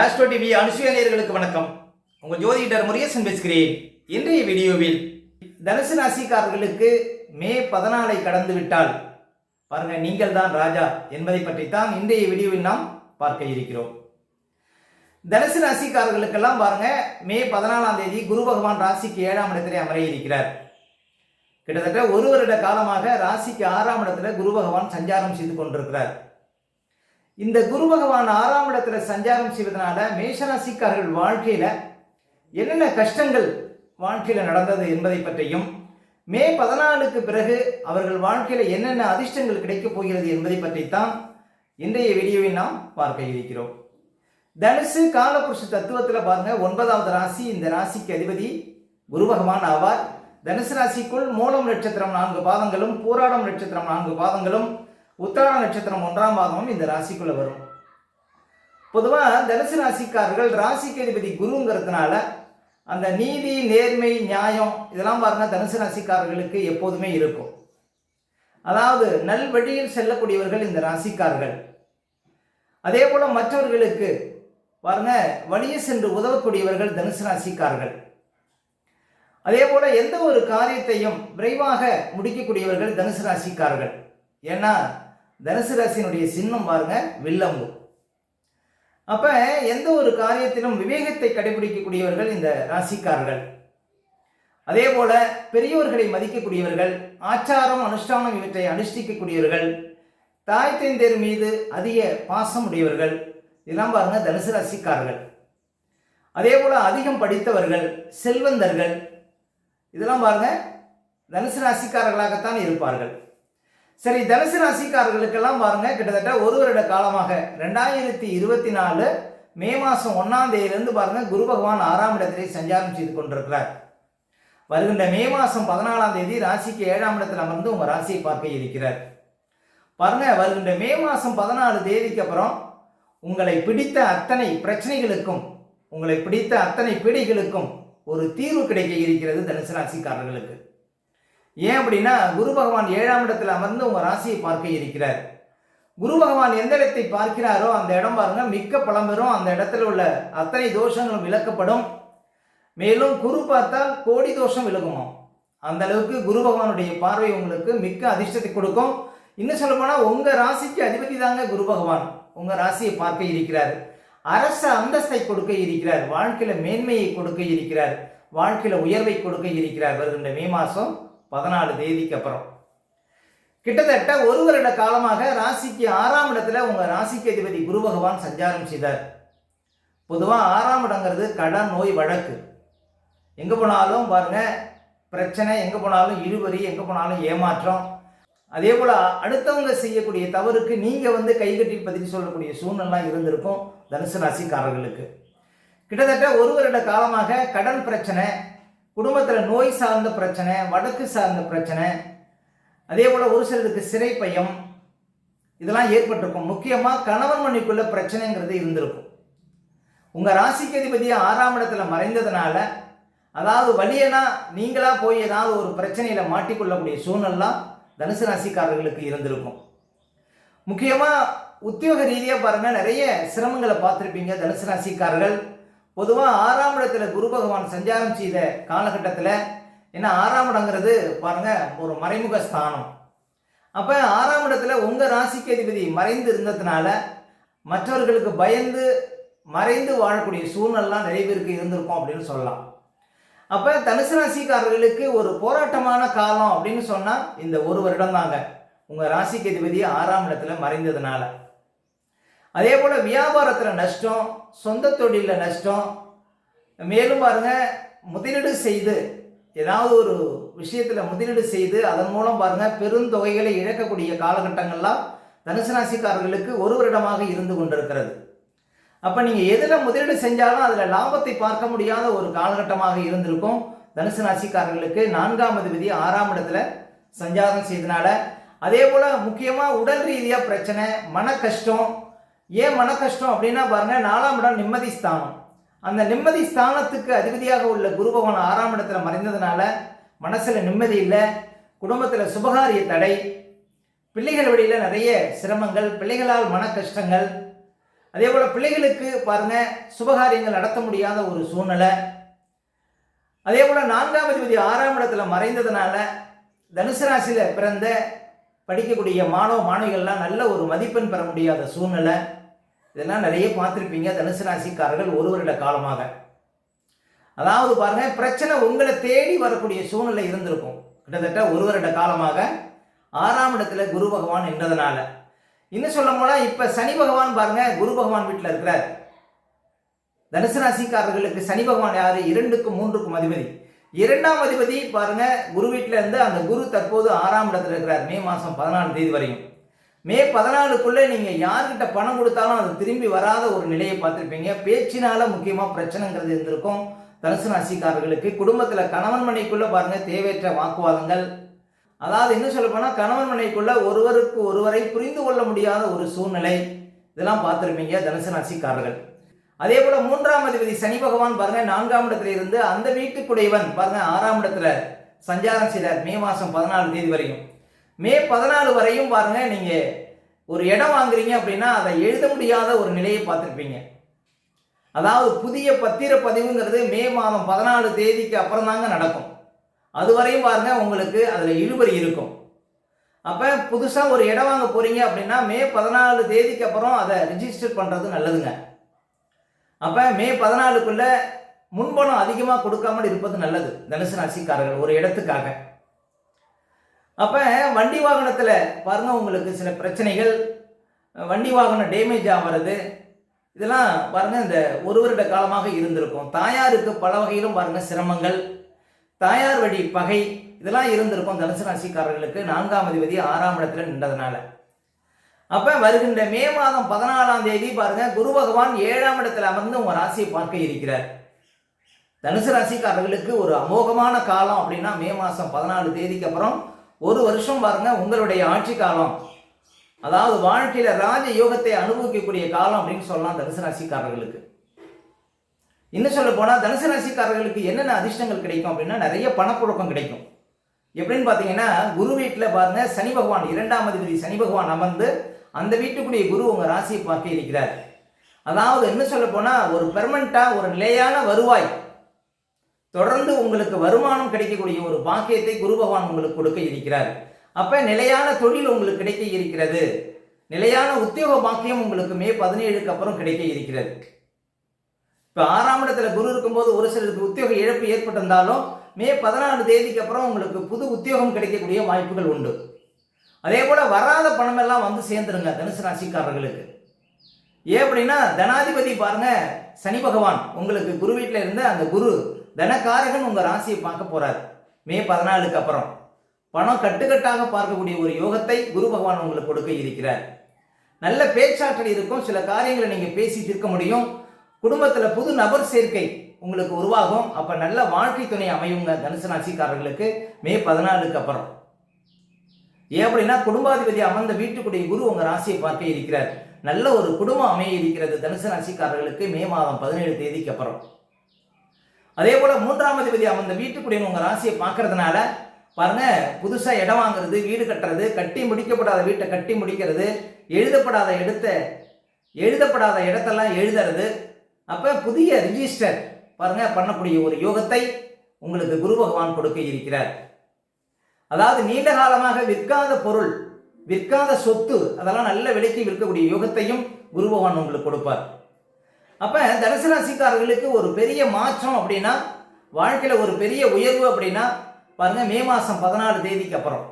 Astro TV அனுசுயானியர்களுக்கு வணக்கம். உங்கள் ஜோதிடர் முருகேசன் பேசுகிறேன். இன்றைய வீடியோவில் தனுசு ராசிக்காரர்களுக்கு மே பதினாலை கடந்து விட்டால் பாருங்க நீங்கள் தான் ராஜா என்பதை பற்றித்தான் இன்றைய வீடியோவில் நாம் பார்க்க இருக்கிறோம். தனுசு ராசிக்காரர்களுக்கெல்லாம் பாருங்க மே பதினாலாம் தேதி குரு பகவான் ராசிக்கு ஏழாம் இடத்திலே அமர இருக்கிறார் கிட்டத்தட்ட ஒரு வருட காலமாக ராசிக்கு ஆறாம் இடத்துல குரு பகவான் சஞ்சாரம் செய்து கொண்டிருக்கிறார். இந்த குரு பகவான் ஆறாம் இடத்துல சஞ்சாரம் செய்வதனால மேஷராசிக்காரர்கள் வாழ்க்கையில என்னென்ன கஷ்டங்கள் வாழ்க்கையில நடந்தது என்பதை பற்றியும் மே பதினாலுக்கு பிறகு அவர்கள் வாழ்க்கையில என்னென்ன அதிர்ஷ்டங்கள் கிடைக்கப் போகிறது என்பதை பற்றித்தான் இன்றைய வீடியோவை நாம் பார்க்க இருக்கிறோம். தனுசு காலபுருஷ தத்துவத்தில் பாருங்க ஒன்பதாவது ராசி இந்த ராசிக்கு அதிபதி குரு பகவான் ஆவார். தனுசு ராசிக்குள் மூலம் நட்சத்திரம் நான்கு பாதங்களும் பூராடம் நட்சத்திரம் நான்கு பாதங்களும் உத்திராட நட்சத்திரம் ஒன்றாம் பாதமும் இந்த ராசிக்குள்ள வரும். பொதுவா தனுசு ராசிக்காரர்கள் ராசிக்கு அதிபதி குருங்கிறதுனால அந்த நீதி நேர்மை நியாயம் இதெல்லாம் பாருங்க தனுசு ராசிக்காரர்களுக்கு எப்போதுமே இருக்கும். அதாவது நல் வழியில் செல்லக்கூடியவர்கள் இந்த ராசிக்காரர்கள். அதே போல மற்றவர்களுக்கு பாருங்க வழியை சென்று உதவக்கூடியவர்கள் தனுசு ராசிக்காரர்கள். அதே போல எந்த ஒரு காரியத்தையும் விரைவாக முடிக்கக்கூடியவர்கள் தனுசு ராசிக்காரர்கள். ஏன்னா தனுசு ராசியினுடைய சின்னம் பாருங்க வில்லம்பு. அப்ப எந்த ஒரு காரியத்திலும் விவேகத்தை கடைபிடிக்கக்கூடியவர்கள் இந்த ராசிக்காரர்கள். அதே போல பெரியோர்களை மதிக்கக்கூடியவர்கள் ஆச்சாரம் அனுஷ்டானம் இவற்றை அனுஷ்டிக்கக்கூடியவர்கள் தாய் தந்தையர் மீது அதிக பாசம் உடையவர்கள் இதெல்லாம் பாருங்க தனுசு ராசிக்காரர்கள். அதே போல அதிகம் படித்தவர்கள் செல்வந்தர்கள் இதெல்லாம் பாருங்க தனுசு ராசிக்காரர்களாகத்தான் இருப்பார்கள். சரி தனுசு ராசிக்காரர்களுக்கெல்லாம் பாருங்க கிட்டத்தட்ட ஒரு வருட காலமாக ரெண்டாயிரத்தி இருபத்தி நாலு மே மாதம் ஒன்றாம் தேதியிலிருந்து பாருங்க குரு பகவான் ஆறாம் இடத்திலே சஞ்சாரம் செய்து கொண்டிருக்கிறார். வருகின்ற மே மாதம் பதினாலாம் தேதி ராசிக்கு ஏழாம் இடத்தில் அமர்ந்து உங்கள் ராசியை பார்க்க இருக்கிறார். பாருங்க வருகின்ற மே மாதம் பதினாலு தேதிக்கு அப்புறம் உங்களை பிடித்த அத்தனை பிரச்சனைகளுக்கும் உங்களை பிடித்த அத்தனை பிடிகளுக்கும் ஒரு தீர்வு கிடைக்க இருக்கிறது தனுசு ராசிக்காரர்களுக்கு. ஏன் அப்படின்னா குரு பகவான் ஏழாம் இடத்துல அமர்ந்து உங்கள் ராசியை பார்க்க இருக்கிறார். குரு பகவான் எந்த இடத்தை பார்க்கிறாரோ அந்த இடம் பாருங்க மிக்க பழம்பெறும் அந்த இடத்துல உள்ள அத்தனை தோஷங்களும் விளக்கப்படும். மேலும் குரு பார்த்தால் கோடி தோஷம் விலகுமா? அந்த அளவுக்கு குரு பகவானுடைய பார்வை உங்களுக்கு மிக்க அதிர்ஷ்டத்தை கொடுக்கும். இன்னும் சொல்ல உங்கள் உங்க ராசிக்கு அதிபதி தாங்க குரு பகவான். உங்க ராசியை பார்க்க இருக்கிறார். அரச அந்தஸ்தை கொடுக்க இருக்கிறார். வாழ்க்கையில மேன்மையை கொடுக்க இருக்கிறார். வாழ்க்கையில உயர்வை கொடுக்க இருக்கிறார். வருகின்ற மே மாசம் பதினாலு தேதிக்கு அப்புறம். கிட்டத்தட்ட ஒரு வருட காலமாக ராசிக்கு ஆறாம் இடத்துல உங்க ராசிக்கு அதிபதி குரு பகவான் சஞ்சாரம் செய்தார். பொதுவாக ஆறாம் இடங்கிறது கடன் நோய் வழக்கு. எங்க போனாலும் பாருங்க பிரச்சனை எங்க போனாலும் இழுவரி எங்க போனாலும் ஏமாற்றம். அதே போல அடுத்தவங்க செய்யக்கூடிய தவறுக்கு நீங்க வந்து கைகட்டி பதில் சொல்லக்கூடிய சூழ்நிலாம் இருந்திருக்கும் தனுசு ராசிக்காரர்களுக்கு. கிட்டத்தட்ட ஒரு வருட காலமாக கடன் பிரச்சனை குடும்பத்தில் நோய் சார்ந்த பிரச்சனை வடக்கு சார்ந்த பிரச்சனை அதே போல் ஒரு சிலருக்கு சிறை பயம் இதெல்லாம் ஏற்பட்டிருக்கும். முக்கியமாக கணவன் மணிக்குள்ள பிரச்சனைங்கிறது இருந்திருக்கும். உங்கள் ராசிக்கு அதிபதி ஆறாம் இடத்துல மறைந்ததுனால அதாவது வழியனா நீங்களாக போய் ஏதாவது ஒரு பிரச்சனையில் மாட்டிக்கொள்ளக்கூடிய சூழ்நிலாம் தனுசு ராசிக்காரர்களுக்கு இருந்திருக்கும். முக்கியமாக உத்தியோக ரீதியாக பாருங்கள் நிறைய சிரமங்களை பார்த்துருப்பீங்க தனுசு ராசிக்காரர்கள். பொதுவாக ஆறாம் இடத்துல குரு பகவான் சஞ்சாரம் செய்த காலகட்டத்தில் ஏன்னா ஆறாம் இடங்கிறது பாருங்க ஒரு மறைமுக ஸ்தானம். அப்போ ஆறாம் இடத்துல உங்கள் ராசிக்கு அதிபதி மறைந்து இருந்ததுனால மற்றவர்களுக்கு பயந்து மறைந்து வாழக்கூடிய சூழ்நிலாம் நிறைய பேருக்கு இருந்திருக்கும் அப்படின்னு சொல்லலாம். அப்போ தனுசு ராசிக்காரர்களுக்கு ஒரு போராட்டமான காலம் அப்படின்னு சொன்னால் இந்த ஒரு வருடம் தாங்க. உங்கள் ராசிக்கு அதிபதி ஆறாம் இடத்துல மறைந்ததுனால. அதே போல் வியாபாரத்தில் நஷ்டம் சொந்த தொழிலில் நஷ்டம். மேலும் பாருங்கள் முதலீடு செய்து ஏதாவது ஒரு விஷயத்தில் முதலீடு செய்து அதன் மூலம் பாருங்கள் பெருந்தொகைகளை இழக்கக்கூடிய காலகட்டங்கள்லாம் தனுசு ராசிக்காரர்களுக்கு ஒரு வருடமாக இருந்து கொண்டிருக்கிறது. அப்போ நீங்கள் எதில் முதலீடு செஞ்சாலும் அதில் லாபத்தை பார்க்க முடியாத ஒரு காலகட்டமாக இருந்திருக்கும். தனுசு ராசிக்காரர்களுக்கு நான்காம் அதிபதி ஆறாம் இடத்துல சஞ்சாரம் செய்தனால அதே போல் முக்கியமாக உடல் ரீதியாக பிரச்சனை மன கஷ்டம் ஏன் மன கஷ்டம் அப்படின்னா பாருங்க நாலாம் இடம் நிம்மதி ஸ்தானம். அந்த நிம்மதி ஸ்தானத்துக்கு அதிபதியாக உள்ள குரு பகவான் ஆறாம் இடத்துல மறைந்ததுனால மனசுல நிம்மதி இல்லை குடும்பத்தில் சுபகாரிய தடை பிள்ளைகள் வழியில் நிறைய சிரமங்கள் பிள்ளைகளால் மன கஷ்டங்கள் அதே போல் பிள்ளைகளுக்கு பாருங்க சுபகாரியங்கள் நடத்த முடியாத ஒரு சூழ்நிலை. அதே போல் நான்காம் அதிபதி ஆறாம் இடத்துல மறைந்ததுனால தனுசு ராசியில் பிறந்த படிக்கக்கூடிய மாணவ மாணவிகள்லாம் நல்ல ஒரு மதிப்பெண் பெற முடியாத சூழ்நிலை. இதெல்லாம் நிறைய பார்த்துருப்பீங்க. தனுசு ராசிக்காரர்கள் ஒரு வருட காலமாக. அதாவது பாருங்க பிரச்சனை உங்களை தேடி வரக்கூடிய சூழ்நிலை இருந்திருக்கும். கிட்டத்தட்ட ஒரு வருட காலமாக ஆறாம் இடத்துல குரு பகவான் நின்றதுனால. இன்னும் சொல்ல போனால் இப்போ சனி பகவான் பாருங்க குரு பகவான் வீட்டில் இருக்கிறார். தனுசு ராசிக்காரர்களுக்கு சனி பகவான் யார்? இரண்டுக்கும் மூன்றுக்கும் அதிபதி. இரண்டாம் அதிபதி பாருங்க குரு வீட்டில் இருந்து அந்த குரு தற்போது ஆறாம் இடத்துல இருக்கிறார். மே மாதம் பதினாலு தேதி வரையும். மே பதினாலுக்குள்ளே நீங்கள் யார்கிட்ட பணம் கொடுத்தாலும் அது திரும்பி வராத ஒரு நிலையை பார்த்துருப்பீங்க. பேச்சினால் முக்கியமாக பிரச்சனைங்கிறது இருந்திருக்கும். தனுசு ராசிக்காரர்களுக்கு குடும்பத்தில் கணவன் மனைக்குள்ளே பாருங்கள் தேவையற்ற வாக்குவாதங்கள். அதாவது என்ன சொல்ல போனால் கணவன் மனைக்குள்ளே ஒருவருக்கு ஒருவரை புரிந்து கொள்ள முடியாத ஒரு சூழ்நிலை. இதெல்லாம் பார்த்துருப்பீங்க தனுசு ராசிக்காரர்கள். அதே போல் மூன்றாம் அதிபதி சனி பகவான் பாருங்க நான்காம் இடத்துல இருந்து அந்த வீட்டுக்குடையவன் பாருங்க ஆறாம் இடத்துல சஞ்சாரம் செய்தார் மே மாதம் பதினாலு தேதி வரையும். மே பதினாலு வரையும் பாருங்க நீங்க ஒரு இடம் வாங்குறீங்க அப்படின்னா அதை எழுத முடியாத ஒரு நிலையை பார்த்துருப்பீங்க. அதாவது புதிய பத்திர பதிவுங்கிறது மே மாதம் பதினாலு தேதிக்கு அப்புறம் தாங்க நடக்கும். அது வரையும் பாருங்க உங்களுக்கு அதில் இழுபறி இருக்கும். அப்போ புதுசாக ஒரு இடம் வாங்க போறீங்க அப்படின்னா மே பதினாலு தேதிக்கு அப்புறம் அதை ரிஜிஸ்டர் பண்ணுறது நல்லதுங்க. அப்போ மே பதினாலுக்குள்ள முன்பணம் அதிகமாக கொடுக்காமல் இருப்பது நல்லது தனுசு ராசிக்காரர்கள் ஒரு இடத்துக்காக. அப்போ வண்டி வாகனத்தில் பாருங்க உங்களுக்கு சில பிரச்சனைகள். வண்டி வாகனம் டேமேஜ் ஆகிறது இதெல்லாம் பாருங்க இந்த ஒரு வருட காலமாக இருந்திருக்கும். தாயாருக்கு பல வகையிலும் பாருங்க சிரமங்கள். தாயார் வழி பகை இதெல்லாம் இருந்திருக்கும் தனுசு ராசிக்காரர்களுக்கு நான்காம் அதிபதி ஆறாம் இடத்துல நின்றதுனால. அப்போ வருகின்ற மே மாதம் பதினாலாம் தேதி பாருங்க குரு பகவான் ஏழாம் இடத்துல அமர்ந்து உங்கள் ராசியை பார்க்க இருக்கிறார். தனுசு ராசிக்காரர்களுக்கு ஒரு அமோகமான காலம் அப்படின்னா மே மாதம் பதினாலு தேதிக்கு அப்புறம் ஒரு வருஷம் பாருங்க உங்களுடைய ஆட்சி காலம். அதாவது வாழ்க்கையில ராஜ யோகத்தை அனுபவிக்கக்கூடிய காலம் அப்படின்னு சொல்லலாம் தனுசு ராசிக்காரர்களுக்கு. இன்னும் சொல்ல போனால் தனுசு ராசிக்காரர்களுக்கு என்னென்ன அதிர்ஷ்டங்கள் கிடைக்கும் அப்படின்னா நிறைய பணப்புழக்கம் கிடைக்கும். எப்படின்னு பார்த்தீங்கன்னா குரு வீட்டில் பாருங்க சனி பகவான் இரண்டாம் அதிபதி சனி பகவான் அமர்ந்து அந்த வீட்டுக்குரிய குரு உங்கள் ராசியை பார்க்க இருக்கிறார். அதாவது என்ன சொல்ல போனால் ஒரு பெர்மனண்ட்டாக ஒரு நிலையான வருவாய். தொடர்ந்து உங்களுக்கு வருமானம் கிடைக்கக்கூடிய ஒரு பாக்கியத்தை குரு பகவான் உங்களுக்கு கொடுக்க இருக்கிறார். அப்ப நிலையான தொழில் உங்களுக்கு கிடைக்க இருக்கிறது. நிலையான உத்தியோக பாக்கியம் உங்களுக்கு மே பதினேழுக்கு அப்புறம் கிடைக்க இருக்கிறது. இப்போ ஆறாம் இடத்துல குரு இருக்கும்போது ஒரு சிலருக்கு உத்தியோக இழப்பு ஏற்பட்டிருந்தாலும் மே பதினாலு தேதிக்கு அப்புறம் உங்களுக்கு புது உத்தியோகம் கிடைக்கக்கூடிய வாய்ப்புகள் உண்டு. அதே போல வராத பணம் எல்லாம் வந்து சேர்ந்துருங்க தனுசு ராசிக்காரர்களுக்கு. ஏன் அப்படின்னா தனாதிபதி பாருங்க சனி பகவான் உங்களுக்கு குரு வீட்டில் இருந்து அந்த குரு தனக்காரகன் உங்க ராசியை பார்க்க போறார். மே பதினாலுக்கு அப்புறம். பணம் கட்டுக்கட்டாக பார்க்கக்கூடிய ஒரு யோகத்தை குரு பகவான் உங்களுக்கு கொடுக்க இருக்கிறார். நல்ல பேச்சாற்றல் இருக்கும். சில காரியங்களை நீங்க பேசி தீர்க்க முடியும். குடும்பத்துல புது நபர் சேர்க்கை உங்களுக்கு உருவாகும். அப்ப நல்ல வாழ்க்கை துணை அமையுங்க தனுசு ராசிக்காரர்களுக்கு. மே பதினாலுக்கு அப்புறம். ஏன் அப்படின்னா குடும்பாதிபதி அமர்ந்த வீட்டுக்குடைய குரு உங்க ராசியை பார்க்க இருக்கிறார். நல்ல ஒரு குடும்பம் அமைய இருக்கிறது தனுசு ராசிக்காரர்களுக்கு மே மாதம் பதினேழு தேதிக்கு அப்புறம். அதே போல் மூன்றாம் அதிபதி அந்த வீட்டுக்குடைய உங்கள் ராசியை பார்க்கறதுனால பாருங்க புதுசாக இடம் வாங்குறது வீடு கட்டுறது கட்டி முடிக்கப்படாத வீட்டை கட்டி முடிக்கிறது எழுதப்படாத இடத்த எழுதப்படாத இடத்தெல்லாம் எழுதுறது. அப்போ புதிய ரிஜிஸ்டர் பாருங்க பண்ணக்கூடிய ஒரு யோகத்தை உங்களுக்கு குரு பகவான் கொடுக்க இருக்கிறார். அதாவது நீண்ட காலமாக விற்காத பொருள் விற்காத சொத்து அதெல்லாம் நல்ல விலைக்கு விற்கக்கூடிய யோகத்தையும் குரு பகவான் உங்களுக்கு கொடுப்பார். அப்போ தனுசு ராசிக்காரர்களுக்கு ஒரு பெரிய மாற்றம் அப்படின்னா வாழ்க்கையில் ஒரு பெரிய உயர்வு அப்படின்னா பாருங்க மே மாதம் பதினாலு தேதிக்கு அப்புறம்.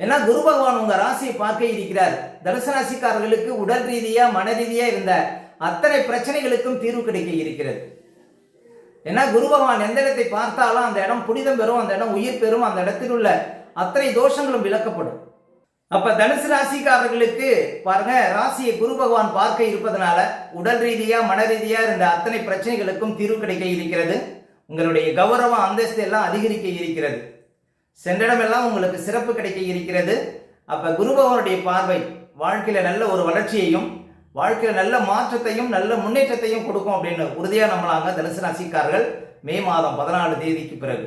ஏன்னா குரு பகவான் உங்கள் ராசியை பார்க்க இருக்கிறார். தனுசு ராசிக்காரர்களுக்கு உடல் ரீதியாக மன ரீதியாக இருந்த அத்தனை பிரச்சனைகளுக்கும் தீர்வு கிடைக்க இருக்கிறது. ஏன்னா குரு பகவான் எந்த இடத்தை பார்த்தாலும் அந்த இடம் புனிதம் பெறும் அந்த இடம் உயிர் பெறும் அந்த இடத்தில் உள்ள அத்தனை தோஷங்களும் விளக்கப்படும். அப்ப தனுசு ராசிக்காரர்களுக்கு பாருங்க ராசியை குரு பகவான் பார்க்க இருப்பதனால உடல் ரீதியா மன ரீதியா இருந்த அத்தனை பிரச்சனைகளுக்கும் தீர்வு கிடைக்க இருக்கிறது. உங்களுடைய கௌரவம் அந்தஸ்து எல்லாம் அதிகரிக்க இருக்கிறது. சென்றிடமெல்லாம் உங்களுக்கு சிறப்பு கிடைக்க இருக்கிறது. அப்ப குரு பகவானுடைய பார்வை வாழ்க்கையில நல்ல ஒரு வளர்ச்சியையும் வாழ்க்கையில நல்ல மாற்றத்தையும் நல்ல முன்னேற்றத்தையும் கொடுக்கும் அப்படின்னு உறுதியாக நம்மளாங்க தனுசு ராசிக்காரர்கள் மே மாதம் பதினாலு தேதிக்கு பிறகு.